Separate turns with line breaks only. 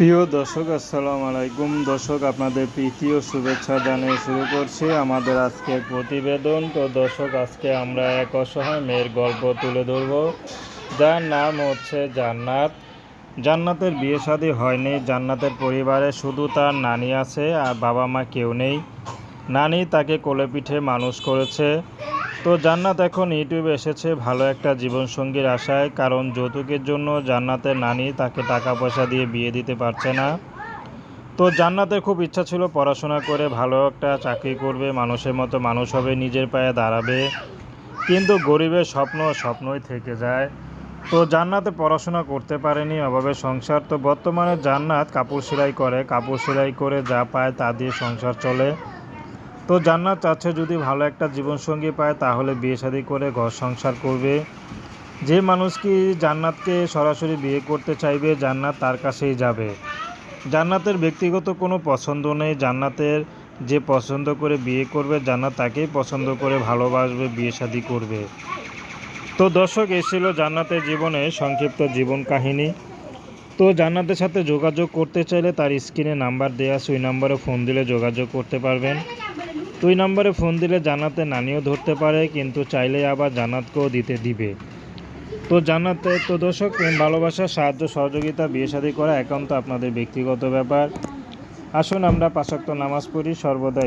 প্রিয় দর্শক, আসসালামু আলাইকুম। দর্শক, আপনাদের প্রীতি ও শুভেচ্ছা জানিয়ে শুরু করছি আমাদের আজকের প্রতিবেদন। তো দর্শক, আজকে আমরা এক অসহায় মেয়ের গল্প তুলে ধরব। যার নাম হচ্ছে জান্নাত। জান্নাতের বিয়ে শাদী হয়নি। জান্নাতের পরিবারে শুধু তার নানি আছে আর বাবা মা কেউ নেই। নানি তাকে কোলে পিঠে মানুষ করেছে। তো জান্নাত এখন ইউটিউবে এসেছে ভালো একটা জীবনসঙ্গীর আশায়, কারণ যৌতুকের জন্য জান্নাতের নানি তাকে টাকা পয়সা দিয়ে বিয়ে দিতে পারছে না। তো জান্নাতের খুব ইচ্ছা ছিল পড়াশোনা করে ভালো একটা চাকরি করবে, মানুষের মতো মানুষ হবে, নিজের পায়ে দাঁড়াবে। কিন্তু গরিবের স্বপ্ন স্বপ্নই থেকে যায়। তো জান্নাতে পড়াশোনা করতে পারেনি অভাবে সংসার। তো বর্তমানে জান্নাত কাপড় সেলাই করে, কাপড় সেলাই করে যা পায় তা দিয়ে সংসার চলে। তো জান্নাত চাচ্ছে যদি ভালো একটা জীবনসঙ্গী পায়, তাহলে বিয়ে শাদী করে ঘর সংসার করবে। যে মানুষ কি জান্নাতকে সরাসরি বিয়ে করতে চাইবে, জান্নাত তার কাছেই যাবে। জান্নাতের ব্যক্তিগত কোনো পছন্দ নেই। জান্নাতের যে পছন্দ করে বিয়ে করবে, জান্নাত তাকেই পছন্দ করে ভালোবাসবে, বিয়ে শাদী করবে। তো দর্শক এসেছিল জান্নাতের জীবনে সংক্ষিপ্ত জীবন কাহিনী। তো জান্নাতের সাথে যোগাযোগ করতে চাইলে তার স্ক্রিনে নাম্বার দেওয়া আছে, ওই নাম্বারে ফোন দিলে যোগাযোগ করতে পারবেন। তো নম্বরে ফোন দিলে জানাতে নানিও ধরতে পারে, কিন্তু চাইলে আবার জানাতকেও দিতে দিবে। তো জানাতে তো দর্শক, প্রেম, ভালোবাসা, সাহায্য, সহযোগিতা বিয়ে শাদী করা একান্ত আপনাদের ব্যক্তিগত ব্যাপার। আসুন আমরা পাশাক্ত নামাজ পড়ি সর্বদা